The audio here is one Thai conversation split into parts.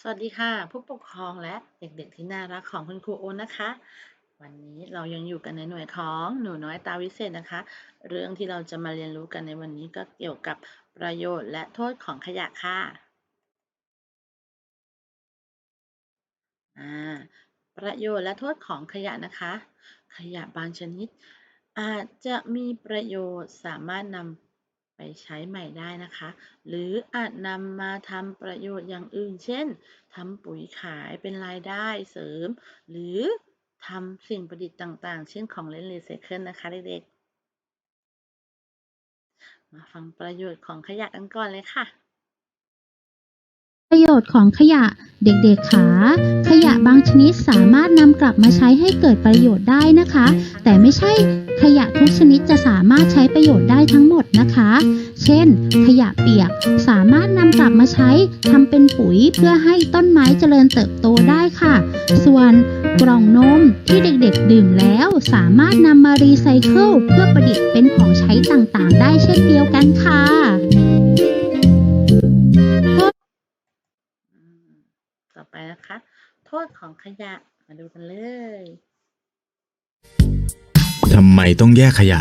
สวัสดีค่ะ ผู้ปกครองและเด็กๆที่น่ารักของคุณครูโอตนะคะ วันนี้เรายังอยู่กันในหน่วยของหนูน้อยตาวิเศษนะคะ เรื่องที่เราจะมาเรียนรู้กันในวันนี้ก็เกี่ยวกับประโยชน์และโทษของขยะค่ะอ่าประโยชน์และโทษของขยะนะคะ ขยะบางชนิด อาจจะมีประโยชน์สามารถนำ ไปใช้ใหม่ได้นะคะ หรืออาจนำมาทำประโยชน์อย่างอื่น เช่นทำปุ๋ยขายเป็นรายได้เสริม หรือทำสิ่งประดิษฐ์ต่างๆ เช่นของเล่นรีไซเคิลนะคะเด็กๆ มาฟังประโยชน์ของขยะกันก่อนเลยค่ะ ชน์ของขยะ เด็กๆขาขยะบางชนิดสามารถนำกลับมาใช้ให้เกิดประโยชน์ได้นะคะ แต่ไม่ใช่ขยะทุกชนิดจะสามารถใช้ประโยชน์ได้ทั้งหมดนะคะ เช่น ขยะเปียกสามารถนำกลับมาใช้ทำเป็นปุ๋ยเพื่อให้ต้นไม้เจริญเติบโตได้ค่ะ ส่วนกล่องนมที่เด็กๆดื่มแล้วสามารถนำมารีไซเคิลเพื่อประดิษฐ์เป็นของใช้ต่างๆ ได้เช่นเดียวกันค่ะ นะคะ โทษของขยะมาดูกันเลยทำไมต้องแยกขยะ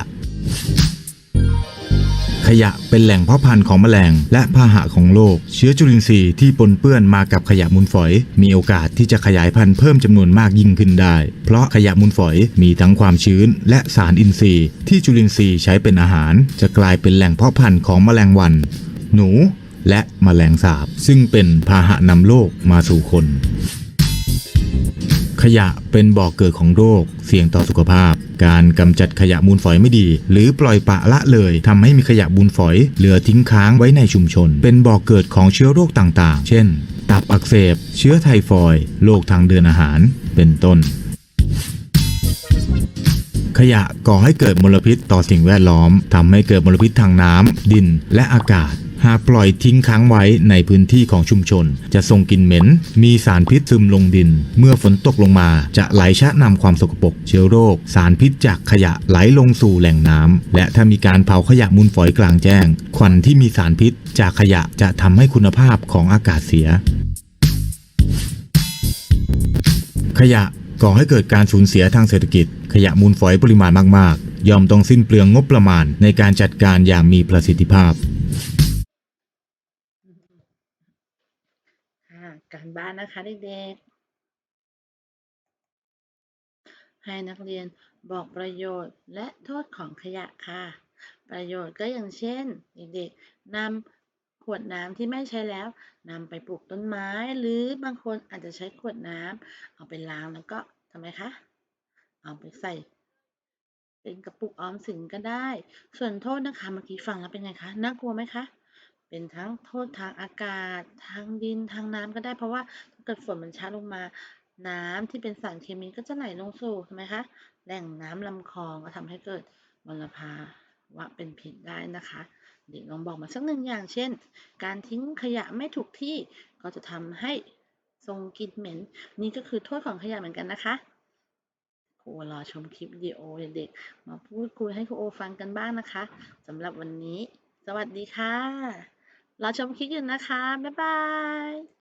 ขยะเป็นแหล่งเพาะพันธุ์ของแมลง และพาหะของโลก เชื้อจุลินทรีย์ที่ปนเปื้อนมากับขยะมูลฝอย มีโอกาสที่จะขยายพันธุ์เพิ่มจำนวนมากยิ่งขึ้นได้ เพราะขยะมูลฝอยมีทั้งความชื้น และสารอินทรีย์ ที่จุลินทรีย์ใช้เป็นอาหาร จะกลายเป็นแหล่งเพาะพันธุ์ของแมลงวัน หนู และแมลงสาบ ซึ่งเป็นพาหะนำโรคมาสู่คน ขยะเป็นบ่อกเกิดของโรค เสี่ยงต่อสุขภาพ การกำจัดขยะมูลฝอยไม่ดี หรือปล่อยปะละเลยทำให้มีขยะมูลฝอย เหลือทิ้งค้างไว้ในชุมชน เป็นบ่อกเกิดของเชื้อโรคต่างๆ เช่น ตับอักเสบ เชื้อไทฟอยด์โรคทางเดินอาหาร เป็นต้นขยะก่อให้เกิดมลพิษต่อสิ่งแวดล้อมทำให้เกิดมลพิษทางน้ำดินและอากาศ หากปล่อยทิ้งค้างไว้ในพื้นที่ของชุมชน จะส่งกลิ่นเหม็น มีสารพิษซึมลงดิน เมื่อฝนตกลงมาจะไหลชะนำความสกปรกเชื้อโรค สารพิษจากขยะไหลลงสู่แหล่งน้ำและถ้ามีการเผาขยะมูลฝอยกลางแจ้ง ควันที่มีสารพิษจากขยะจะทำให้คุณภาพของอากาศเสีย ขยะก่อให้เกิดการสูญเสียทางเศรษฐกิจ ขยะมูลฝอยปริมาณมาก ๆ ย่อมต้องสิ้นเปลืองงบประมาณในการจัดการอย่างมีประสิทธิภาพ ค่ะ การบ้านนะคะเด็กๆ ให้นักเรียนบอกประโยชน์และโทษของขยะค่ะ ประโยชน์ก็อย่างเช่น เด็กๆนำขวดน้ำที่ไม่ใช้แล้วนำไปปลูกต้นไม้หรือบางคนอาจจะใช้ขวดน้ำเอาไปล้างแล้วก็ทำไมคะ เอาไปใส่เป็นกระปุกออมสินก็ได้ ส่วนโทษนะคะเมื่อกี้ฟังแล้วเป็นไงคะ น่ากลัวไหมคะ เป็นทั้งโทษทางอากาศ ทางดินทางน้ำก็ได้ เพราะว่าถ้าเกิดฝนมันช้าลงมา น้ำที่เป็นสารเคมีก็จะไหลลงสู่ทำไหมคะแหล่งน้ำลำคลองก็ทำให้เกิดมลภาวะเป็นพิษได้นะคะ เด็กลองบอกมาสักหนึ่งอย่างเช่น การทิ้งขยะไม่ถูกที่ก็จะทำให้ส่งกลิ่นเหม็น นี่ก็คือโทษของขยะเหมือนกันนะคะครูรอชมคลิปวิดีโอเด็กๆมาพูดคุยให้ครูโอฟังกันบ้างนะคะสำหรับวันนี้ สวัสดีค่ะ รอชมคลิปอยู่นะคะ บ๊ายบาย